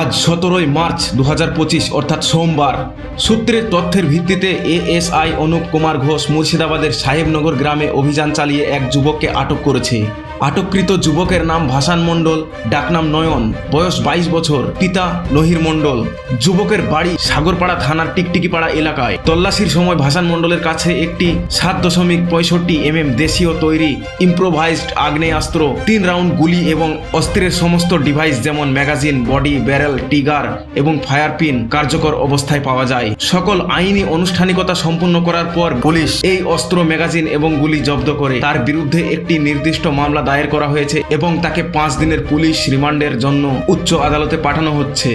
আজ সতেরোই মার্চ দু হাজার পঁচিশ, অর্থাৎ সোমবার। সূত্রের তথ্যের ভিত্তিতে এএসআই অনুপ কুমার ঘোষ মুর্শিদাবাদের সাহেবনগর গ্রামে অভিযান চালিয়ে এক যুবককে আটক করেছে। আটককৃত যুবকের নাম ভাসান মণ্ডল, ডাকনাম নয়ন, বয়স বাইশ বছর, পিতা নহির মণ্ডল। যুবকের বাড়ি সাগরপাড়া থানার টিকটিকিপাড়া এলাকায়। তল্লাশির সময় ভাসান মণ্ডলের কাছে একটি সাত দশমিক পঁয়ষট্টি এম এম দেশীয় তৈরি ইম্প্রোভাইজড আগ্নেয়াস্ত্র, তিন রাউন্ড গুলি এবং অস্ত্রের সমস্ত ডিভাইস যেমন ম্যাগাজিন, বডি, ব্যারেল, টিগার এবং ফায়ার পিন কার্যকর অবস্থায় পাওয়া যায়। সকল আইনি আনুষ্ঠানিকতা সম্পন্ন করার পর পুলিশ এই অস্ত্র, ম্যাগাজিন এবং গুলি জব্দ করে। তার বিরুদ্ধে একটি নির্দিষ্ট মামলা দায়ের করা হয়েছে এবং তাকে পাঁচ দিনের পুলিশ রিমান্ডের জন্য উচ্চ আদালতে পাঠানো হচ্ছে।